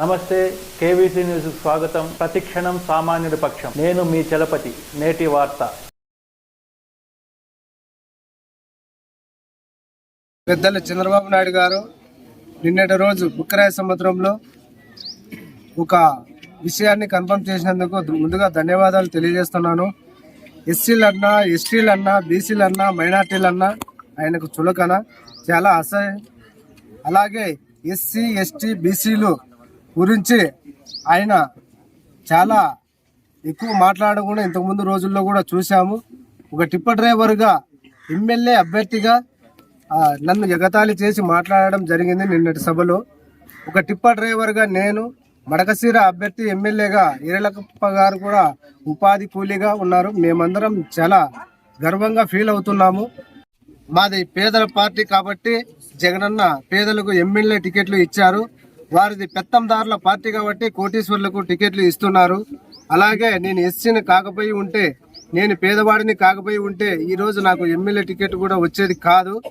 నమస్తే KVC news స్వాగతం. ప్రతిక్షణం సామాన్యుడి పక్షం. నేను మీ చలపతి. నేటి వార్త. పెద్దలు చంద్రబాబు నాయుడు గారు నిన్నటి రోజు బుక్కరాయ సముద్రంలో ఒక విషయాన్ని కన్ఫర్మ్ చేసినందుకు ముందుగా ధన్యవాదాలు తెలియజేస్తున్నాను. ఎస్సీలన్నా ఎస్టీలన్నా బీసీలన్నా మైనార్టీలన్నా ఆయనకు చులకన. చాలా అసహ్యం అలాగే ఎస్సీ ఎస్టీ బీసీలు గురించి ఆయన చాలా ఎక్కువ మాట్లాడడం కూడా ఇంతకుముందు రోజుల్లో కూడా చూసాము ఒక టిప్పర్ డ్రైవర్గా ఎమ్మెల్యే అభ్యర్థిగా నన్ను ఎగతాళి చేసి మాట్లాడడం జరిగింది నిన్నటి సభలో. ఒక టిప్పర్ డ్రైవర్గా నేను మడకసీర అభ్యర్థి ఎమ్మెల్యేగా ఈరలకప్ప గారు కూడా ఉపాధి కూలీగా ఉన్నారు. మేమందరం చాలా గర్వంగా ఫీల్ అవుతున్నాము. మాది పేదల పార్టీ కాబట్టి జగనన్న పేదలకు ఎమ్మెల్యే టికెట్లు ఇచ్చారు. వారిది పెత్తందారుల పార్టీ కాబట్టి కోటీశ్వర్లకు టికెట్లు ఇస్తున్నారు. అలాగే నేను ఎస్సీని కాకపోయి ఉంటే నేను పేదవాడిని కాకపోయి ఉంటే ఈరోజు నాకు ఎమ్మెల్యే టికెట్ కూడా వచ్చేది కాదు.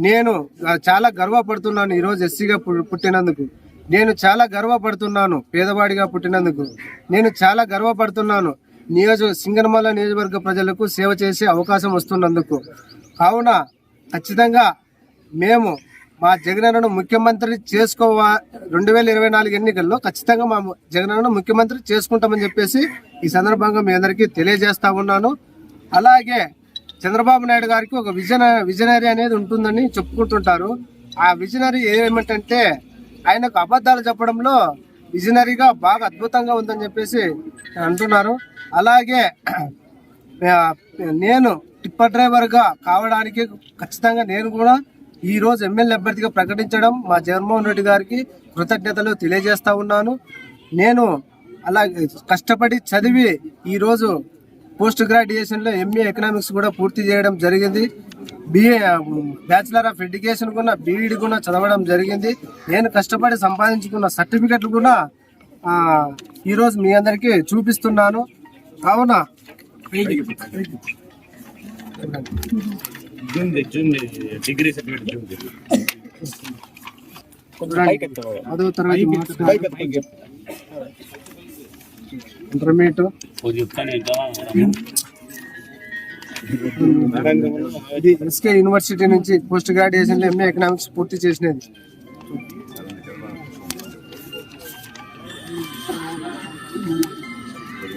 నేను చాలా గర్వపడుతున్నాను ఈరోజు ఎస్సీగా పు- పుట్టినందుకు. నేను చాలా గర్వపడుతున్నాను పేదవాడిగా పుట్టినందుకు. నేను చాలా గర్వపడుతున్నాను నియోజక సింగనమల నియోజకవర్గ ప్రజలకు సేవ చేసే అవకాశం వస్తున్నందుకు. కావున ఖచ్చితంగా మేము మా జగనన్నను ముఖ్యమంత్రి చేసుకోవా రెండు వేల ఇరవై నాలుగు ఎన్నికల్లో ఖచ్చితంగా మా జగనన్నను ముఖ్యమంత్రి చేసుకుంటామని చెప్పేసి ఈ సందర్భంగా మీ అందరికీ తెలియజేస్తా ఉన్నాను. అలాగే చంద్రబాబు నాయుడు గారికి ఒక విజన విజనరీ అనేది ఉంటుందని చెప్పుకుంటుంటారు. ఆ విజనరీ ఏమిటంటే ఆయనకు అబద్ధాలు చెప్పడంలో విజనరీగా బాగా అద్భుతంగా ఉందని చెప్పేసి అంటున్నారు. అలాగే నేను టిప్పర్ డ్రైవర్గా కావడానికి ఖచ్చితంగా నేను కూడా ఈ రోజు ఎమ్మెల్యే అభ్యర్థిగా ప్రకటించడం మా జగన్మోహన్ రెడ్డి గారికి కృతజ్ఞతలు తెలియజేస్తా ఉన్నాను. నేను అలాగే కష్టపడి చదివి ఈ రోజు పోస్ట్ గ్రాడ్యుయేషన్లో ఎంఏ ఎకనామిక్స్ కూడా పూర్తి చేయడం జరిగింది. బిఏ బ్యాచిలర్ ఆఫ్ ఎడ్యుకేషన్ కూడా బీఈడి కూడా చదవడం జరిగింది. నేను కష్టపడి సంపాదించుకున్న సర్టిఫికెట్లు కూడా ఆ, ఈ రోజు మీ అందరికీ చూపిస్తున్నాను. కావున June June degree certificate June పదో తరగతి ఇంటర్మీడియట్. ఇది ఎస్కే యూనివర్సిటీ నుంచి పోస్ట్ గ్రాడ్యుయేషన్ ఎంఏ ఎకనామిక్స్ పూర్తి చేసినది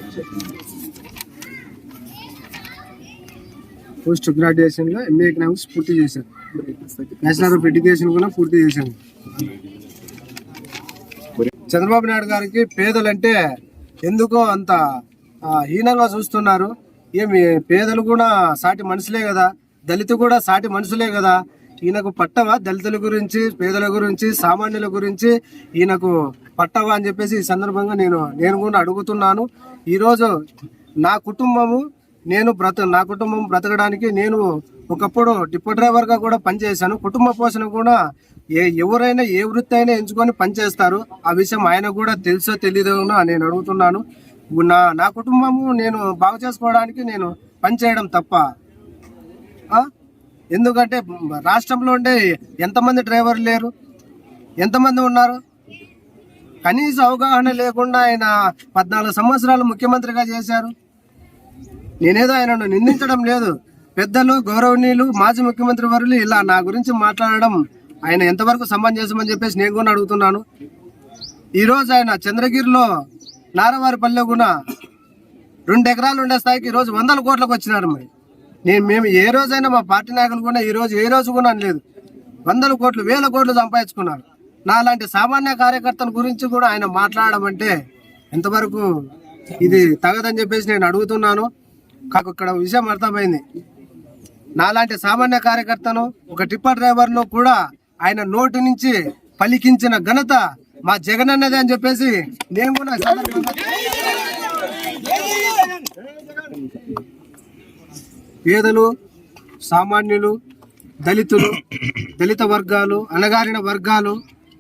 Thank you. పోస్ట్ గ్రాడ్యుయేషన్లో ఎంఏ ఎకనామిక్స్ పూర్తి చేశాను బ్యాచిలర్ ఆఫ్ ఎడ్యుకేషన్ కూడా పూర్తి చేశాను చంద్రబాబు నాయుడు గారికి పేదలంటే ఎందుకో అంత హీనంగా చూస్తున్నారు. ఏమి పేదలు కూడా సాటి మనుషులే కదా. దళిత కూడా సాటి మనుషులే కదా. ఈయనకు పట్టవా? దళితుల గురించి పేదల గురించి సామాన్యుల గురించి ఈయనకు పట్టవా అని చెప్పేసి ఈ సందర్భంగా నేను నేను కూడా అడుగుతున్నాను. ఈరోజు నా కుటుంబము నేను బ్రత నా కుటుంబం బ్రతకడానికి నేను ఒకప్పుడు డిపో డ్రైవర్గా కూడా పనిచేశాను. కుటుంబ పోషణ కూడా ఏ ఎవరైనా ఏ వృత్తి అయినా ఎంచుకొని పనిచేస్తారు. ఆ విషయం ఆయన కూడా తెలుసో తెలీదో నేను అడుగుతున్నాను. నా నా కుటుంబము నేను బాగు చేసుకోవడానికి నేను పనిచేయడం తప్ప ఎందుకంటే రాష్ట్రంలో ఉండే ఎంతమంది డ్రైవర్లు లేరు? ఎంతమంది ఉన్నారు? కనీస అవగాహన లేకుండా ఆయన పద్నాలుగు సంవత్సరాలు ముఖ్యమంత్రిగా చేశారు. నేనేదో ఆయనను నిందించడం లేదు. పెద్దలు గౌరవనీయులు మాజీ ముఖ్యమంత్రి వర్యులు ఇలా నా గురించి మాట్లాడడం ఆయన ఎంతవరకు సమంజసమని చెప్పేసి నేను కూడా అడుగుతున్నాను. ఈరోజు ఆయన చంద్రగిరిలో నారవారిపల్లె కూడా రెండు ఎకరాలు ఉండే స్థాయికి ఈరోజు వందల కోట్లకు వచ్చినారు మరి. నేను మేము ఏ రోజైనా మా పార్టీ నాయకులు కూడా ఈ రోజు ఏ రోజు కూడా లేదు వందల కోట్లు వేల కోట్లు సంపాదించుకున్నారు. నాలాంటి సామాన్య కార్యకర్తల గురించి కూడా ఆయన మాట్లాడడం అంటే ఎంతవరకు ఇది తగదని చెప్పేసి నేను అడుగుతున్నాను. నాకు ఇక్కడ విషయం అర్థమైంది. నాలాంటి సామాన్య కార్యకర్తను ఒక టిప్పర్ డ్రైవర్ను కూడా ఆయన నోటి నుంచి పలికించిన ఘనత మా జగన్ అన్నదే అని చెప్పేసి నేను కూడా పేదలు సామాన్యులు దళితులు దళిత వర్గాలు అణగారిన వర్గాలు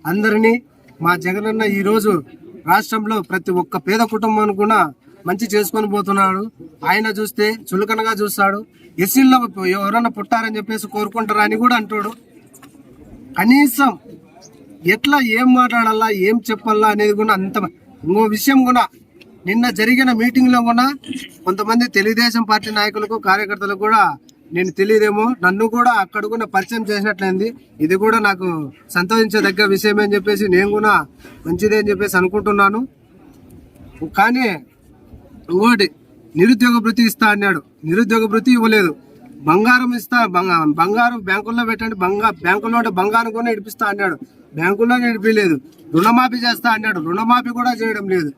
అందరినీ మా జగనన్న ఈరోజు రాష్ట్రంలో ప్రతి ఒక్క పేద కుటుంబానికి కూడా మంచి చేసుకొని పోతున్నాడు. ఆయన చూస్తే చులకనగా చూస్తాడు. ఎస్సీల్లో ఎవరన్నా పుట్టారని చెప్పేసి కోరుకుంటారా అని కూడా అంటాడు. కనీసం ఎట్లా ఏం మాట్లాడాలా ఏం చెప్పాలా అనేది కూడా అంత ఇంకో విషయం కూడా నిన్న జరిగిన మీటింగ్లో కూడా కొంతమంది తెలుగుదేశం పార్టీ నాయకులకు కార్యకర్తలకు కూడా నేను తెలియదేమో నన్ను కూడా అక్కడ కూడా పరిచయం చేసినట్లయింది. ఇది కూడా నాకు సంతోషించదగ్గ విషయం అని చెప్పేసి నేను కూడా మంచిదే అని చెప్పేసి అనుకుంటున్నాను. కానీ ఇంకోటి నిరుద్యోగ భృతి ఇస్తా అన్నాడు. నిరుద్యోగ భృతి ఇవ్వలేదు. బంగారం ఇస్తా బంగా- బంగారం బ్యాంకుల్లో పెట్టండి బంగా బ్యాంకుల్లో ఉంటే బంగారం కూడా ఇడిపిస్తా అన్నాడు. బ్యాంకుల్లో ఇడిపిలేదు. రుణమాఫీ చేస్తా అన్నాడు. రుణమాఫీ కూడా చేయడం లేదు.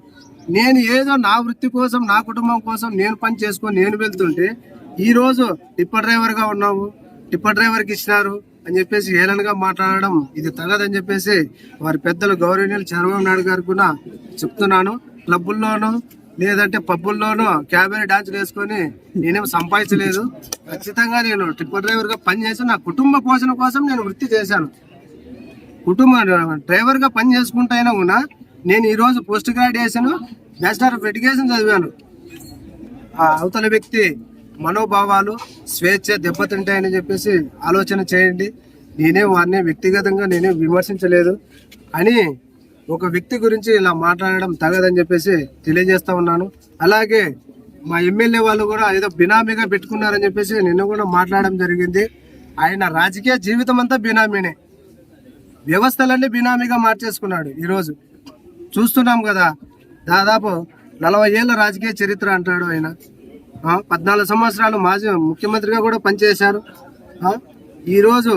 నేను ఏదో నా వృత్తి కోసం నా కుటుంబం కోసం నేను పని చేసుకొని నేను వెళ్తుంటే ఈరోజు టిప్ప టిప్పర్ ఉన్నావు టిప్పర్ డ్రైవర్కి ఇచ్చినారు అని చెప్పేసి హేళనగా మాట్లాడడం ఇది తగదని చెప్పేసి వారి పెద్దలు గౌరవనీయులు చంద్రబాబు నాయుడు గారు కూడా చెప్తున్నాను. క్లబ్బుల్లోనూ లేదంటే పబ్బుల్లోనూ క్యాబరీ డాన్స్ వేసుకొని నేనేం సంపాదించలేదు. ఖచ్చితంగా నేను టిప్పర్ డ్రైవర్గా పనిచేసి నా కుటుంబ పోషణ కోసం నేను వృత్తి చేశాను. కుటుంబ డ్రైవర్గా పని చేసుకుంటైనా కూడా నేను ఈరోజు post graduation bachelor of education చదివాను. ఆ అవతల వ్యక్తి మనోభావాలు స్వేచ్ఛ దెబ్బతింటాయని చెప్పేసి ఆలోచన చేయండి. నేనే వారిని వ్యక్తిగతంగా నేనే విమర్శించలేదు. అని ఒక వ్యక్తి గురించి ఇలా మాట్లాడడం తగదని చెప్పేసి తెలియజేస్తా ఉన్నాను. అలాగే మా ఎమ్మెల్యే వాళ్ళు కూడా ఏదో బినామీగా పెట్టుకున్నారని చెప్పేసి నిన్న కూడా మాట్లాడడం జరిగింది. ఆయన రాజకీయ జీవితం అంతా బినామీనే. వ్యవస్థలన్నీ బినామీగా మార్చేసుకున్నాడు ఈరోజు. చూస్తున్నాం కదా దాదాపు నలభై ఏళ్ళ రాజకీయ చరిత్ర అంటాడు ఆయన. పద్నాలుగు సంవత్సరాలు మాజీ ముఖ్యమంత్రిగా కూడా పనిచేశారు. ఈరోజు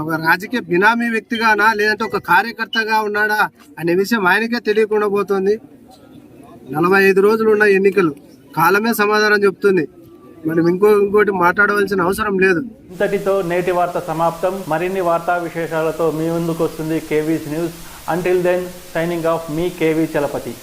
ఒక రాజకీయ బినామీ వ్యక్తిగానా లేదంటే ఒక కార్యకర్తగా ఉన్నాడా అనే విషయం ఆయనకే తెలియకుండా పోతుంది. నలభై ఐదు రోజులు ఉన్న ఎన్నికలు కాలమే సమాధానం చెప్తుంది. మనం ఇంకో ఇంకోటి మాట్లాడవలసిన అవసరం లేదు. ఇంతటితో నేటి వార్త సమాప్తం. మరిన్ని వార్తా విశేషాలతో మీ ముందుకు వస్తుంది KV's news. Until then signing off మీ కేవీ చలపతి.